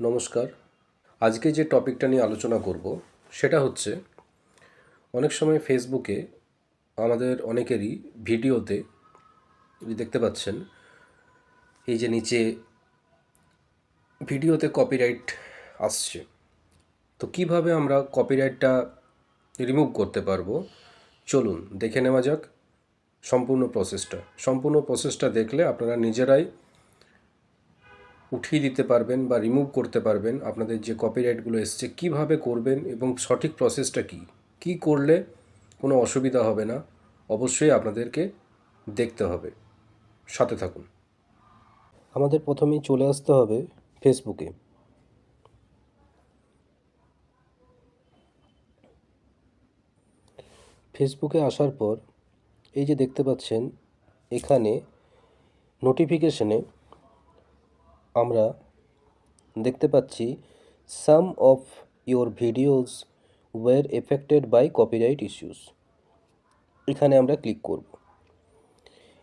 নমস্কার। আজকে যে টপিকটা নিয়ে আলোচনা করব, সেটা হচ্ছে অনেক সময় ফেসবুকে আমাদের অনেকেরই ভিডিওতে দেখতে পাচ্ছেন, এই যে নিচে ভিডিওতে কপিরাইট আসছে। তো কীভাবে আমরা কপিরাইটটা রিমুভ করতে পারব? চলুন দেখে নেওয়া যাক সম্পূর্ণ প্রসেসটা সম্পূর্ণ প্রসেসটা দেখলে আপনারা নিজেরাই উঠিয়ে দিতে পারবেন বা রিমুভ করতে পারবেন আপনাদের যে কপিরাইটগুলো এসছে, কীভাবে করবেন এবং সঠিক প্রসেসটা কি? কি করলে কোনো অসুবিধা হবে না? অবশ্যই আপনাদেরকে দেখতে হবে। সাথে থাকুন। আমাদের প্রথমেই চলে আসতে হবে ফেসবুকে ফেসবুকে আসার পর এই যে দেখতে পাচ্ছেন, এখানে নোটিফিকেশনে আমরা দেখতে পাচ্ছি some of your videos were affected by copyright issues এখানে আমরা ক্লিক করব।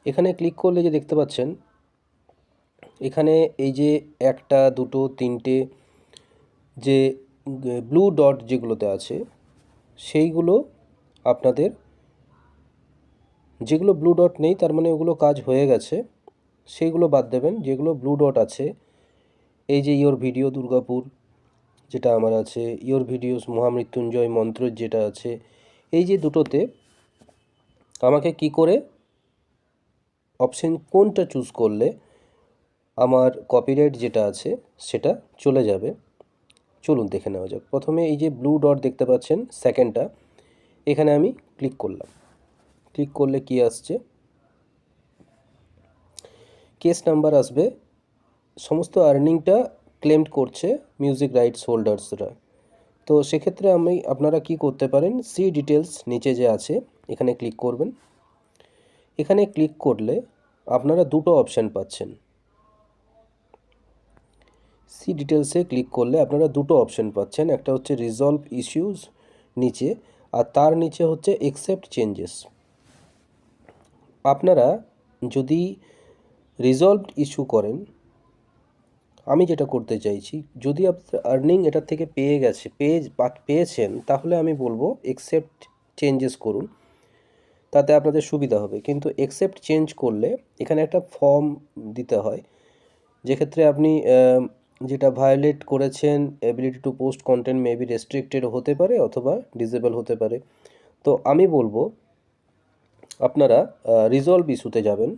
এখানে ক্লিক করলে যে দেখতে পাচ্ছেন, এখানে এই যে একটা, দুটো, তিনটে যে ব্লু ডট যেগুলোতে আছে, সেইগুলো আপনাদের, যেগুলো ব্লু ডট নেই, তার মানে ওগুলো কাজ হয়ে গেছে। সেইগুলো বাদ দেবেন, যেগুলো ব্লু ডট আছে। এই যে ইয়োর ভিডিও দুর্গাপুর, যেটা আমার আছে ইয়োর ভিডিওস মহামৃত্যুঞ্জয় মন্ত্র যেটা আছে, এই যে দুটোতে আমাকে কি করে অপশন কোনটা চুজ করলে আমার কপিরাইট যেটা আছে, সেটা চলে যাবে। চলুন দেখে নেওয়া যাক। প্রথমে এই যে ব্লু ডট দেখতে পাচ্ছেন সেকেন্ডটা এখানে আমি ক্লিক করলাম। ক্লিক করলে কি আসছে? কেস নাম্বার আসবে। সমস্ত আর্নিংটা ক্লেম করছে মিউজিক রাইটস হোল্ডার্সরা তো সেক্ষেত্রে আমি, আপনারা কি করতে পারেন সি ডিটেলস নিচে যে আছে, এখানে ক্লিক করবেন। এখানে ক্লিক করলে আপনারা দুটো অপশান পাচ্ছেন। সি ডিটেলসে ক্লিক করলে আপনারা দুটো অপশান পাচ্ছেন। একটা হচ্ছে রিজলভ ইস্যুস নিচে, আর তার নিচে হচ্ছে একসেপ্ট চেঞ্জেস আপনারা যদি রিজলভড ইস্যু করেন, আমি যেটা করতে চাইছি, যদি আপনার আর্নিং এটার থেকে পেয়ে গেছে, পেয়ে পেয়েছেন, তাহলে আমি বলব একসেপ্ট চেঞ্জেস করুন, তাতে আপনাদের সুবিধা হবে। কিন্তু একসেপ্ট চেঞ্জ করলে এখানে একটা ফর্ম দিতে হয়, যেক্ষেত্রে আপনি যেটা ভায়োলেট করেছেন ability to post content maybe restricted হতে পারে অথবা ডিসেবল হতে পারে। তো আমি বলব, আপনারা রিজলভ ইস্যুতে যাবেন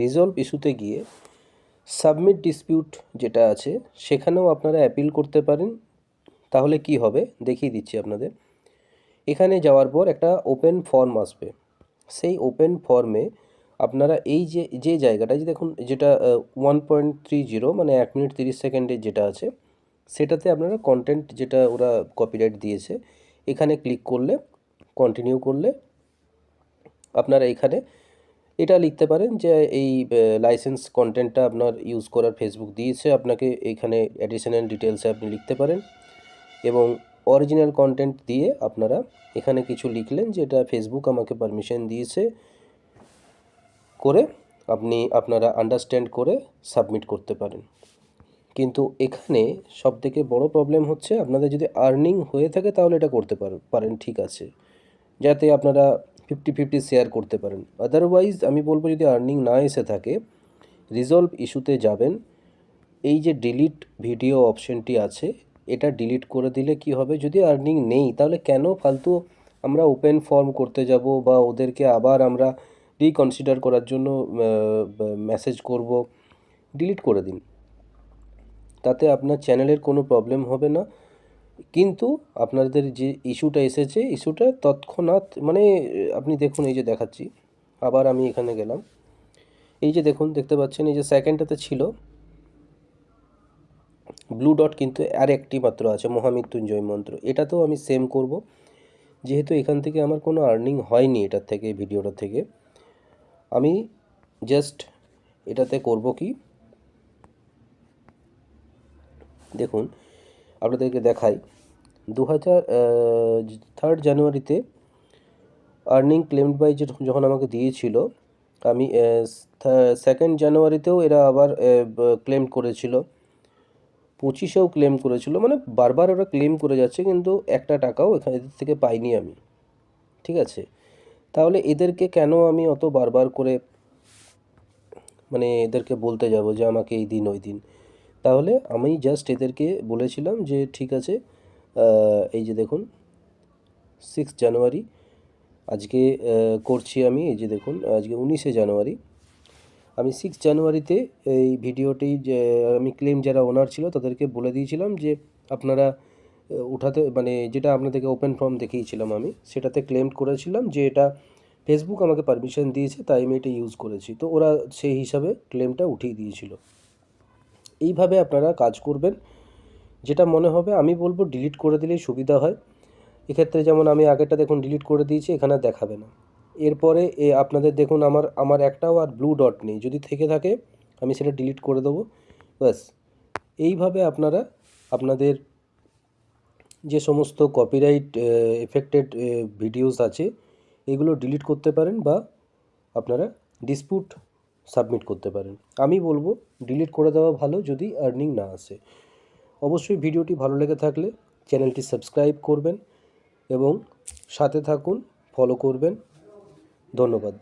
রিজলভ ইস্যুতে গিয়ে সাবমিট ডিসপিউট যেটা আছে, সেখানেও আপনারা অ্যাপিল করতে পারেন। তাহলে কি হবে? দেখিয়ে দিচ্ছি আপনাদের। এখানে যাওয়ার পর একটা ওপেন ফর্ম আসবে। সেই ওপেন ফর্মে আপনারা এই যে যে জায়গাটা যে দেখুন, যেটা ওয়ান পয়েন্ট থ্রি জিরো মানে এক মিনিট তিরিশ সেকেন্ডের যেটা আছে, সেটাতে আপনারা কন্টেন্ট যেটা ওরা কপিরাইট দিয়েছে, এখানে ক্লিক করলে কন্টিনিউ করলে, আপনারা এখানে এটা লিখতে পারেন যে এই লাইসেন্স কন্টেন্টটা আপনার ইউজ করার ফেসবুক দিয়েছে, আপনাকে এখানে অ্যাডিশনাল ডিটেলসে আপনি লিখতে পারেন এবং অরিজিনাল কন্টেন্ট দিয়ে আপনারা এখানে কিছু লিখলেন যে এটা ফেসবুক আমাকে পারমিশন দিয়েছে করে আপনি, আপনারা আন্ডারস্ট্যান্ড করে সাবমিট করতে পারেন। কিন্তু এখানে সবথেকে বড় প্রবলেম হচ্ছে আপনাদের যদি আর্নিং হয়ে থাকে তাহলে এটা করতে পারেন, ঠিক আছে। যাতে আপনারা ফিফটি ফিফটি শেয়ার করতে পারেন। আদারওয়াইজ আমি বলব যদি আর্নিং না এসে থাকে রিজলভ ইস্যুতে যাবেন। এই যে ডিলিট ভিডিও অপশনটি আছে, এটা ডিলিট করে দিলে কি হবে? যদি আর্নিং নেই, তাহলে কেন ফালতু আমরা ওপেন ফর্ম করতে যাব বা ওদেরকে আবার আমরা রিকনসিডার করার জন্য মেসেজ করব? ডিলিট করে দিন। তাতে আপনার চ্যানেলের কোনো প্রবলেম হবে না। কিন্তু আপনাদের যে ইস্যুটা এসেছে, ইস্যুটা তৎক্ষণাৎ মানে আপনি দেখুন, এই যে দেখাচ্ছি, আবার আমি এখানে গেলাম। এই যে দেখুন, দেখতে পাচ্ছেন, এই যে সেকেন্ডটাতে ছিল। ব্লু ডট কিন্তু আর একটি মাত্র আছে, মহামৃত্যুঞ্জয় মন্ত্র। এটাতেও আমি সেম করব। যেহেতু এখান থেকে আমার কোনো আর্নিং হয়নি এটার থেকে ভিডিওটা থেকে। আমি জাস্ট এটাতে করব কি? দেখুন আপনাদেরকে দেখাই। দু হাজার থার্ড জানুয়ারিতে আর্নিং ক্লেমড বাই যে যখন আমাকে দিয়েছিল, আমি সেকেন্ড জানুয়ারিতেও এরা আবার ক্লেম করেছিল। পঁচিশেও ক্লেম করেছিল। মানে বারবার ওরা ক্লেম করে যাচ্ছে, কিন্তু একটা টাকাও এখানে থেকে পাইনি আমি। ঠিক আছে? তাহলে এদেরকে কেন আমি অত বারবার করে মানে এদেরকে বলতে যাব যে আমাকে এই দিন, ওই দিন? তাহলে আমি জাস্ট এদেরকে বলেছিলাম যে ঠিক আছে এই যে দেখুন সিক্স জানুয়ারি, আজকে করছি আমি, এই যে দেখুন, আজকে উনিশে জানুয়ারি। আমি সিক্স জানুয়ারিতে এই ভিডিওটি, যে আমি ক্লেম যারা ওনার ছিল তাদেরকে বলে দিয়েছিলাম যে আপনারা উঠাতে মানে যেটা আপনাদেরকে ওপেন ফর্ম দেখিয়েছিলাম আমি, সেটাতে ক্লেম করেছিলাম যে এটা ফেসবুক আমাকে পারমিশন দিয়েছে, তাই আমি এটা ইউজ করেছি। তো ওরা সেই হিসাবে ক্লেমটা উঠিয়ে দিয়েছিল। এইভাবে আপনারা কাজ করবেন। যেটা মনে হবে, আমি বলব ডিলিট করে দিলেই সুবিধা হয়। এক্ষেত্রে যেমন আমি আগেরটা দেখুন ডিলিট করে দিয়েছি, এখানে দেখাবে না। এরপরে এ আপনাদের দেখুন আমার আমার একটাও আর ব্লু ডট নেই। যদি থেকে থাকে, আমি সেটা ডিলিট করে দেবো। ব্যাস। এইভাবে আপনারা আপনাদের যে সমস্ত কপিরাইট এফেক্টেড ভিডিওস আছে, এগুলো ডিলিট করতে পারেন বা আপনারা ডিসপুট সাবমিট করতে পারেন। আমি বলব ডিলিট করে দেওয়া ভালো যদি আর্নিং না আসে। অবশ্যই ভিডিওটি ভালো লেগে থাকলে চ্যানেলটি সাবস্ক্রাইব করবেন এবং সাথে থাকুন ফলো করবেন। ধন্যবাদ।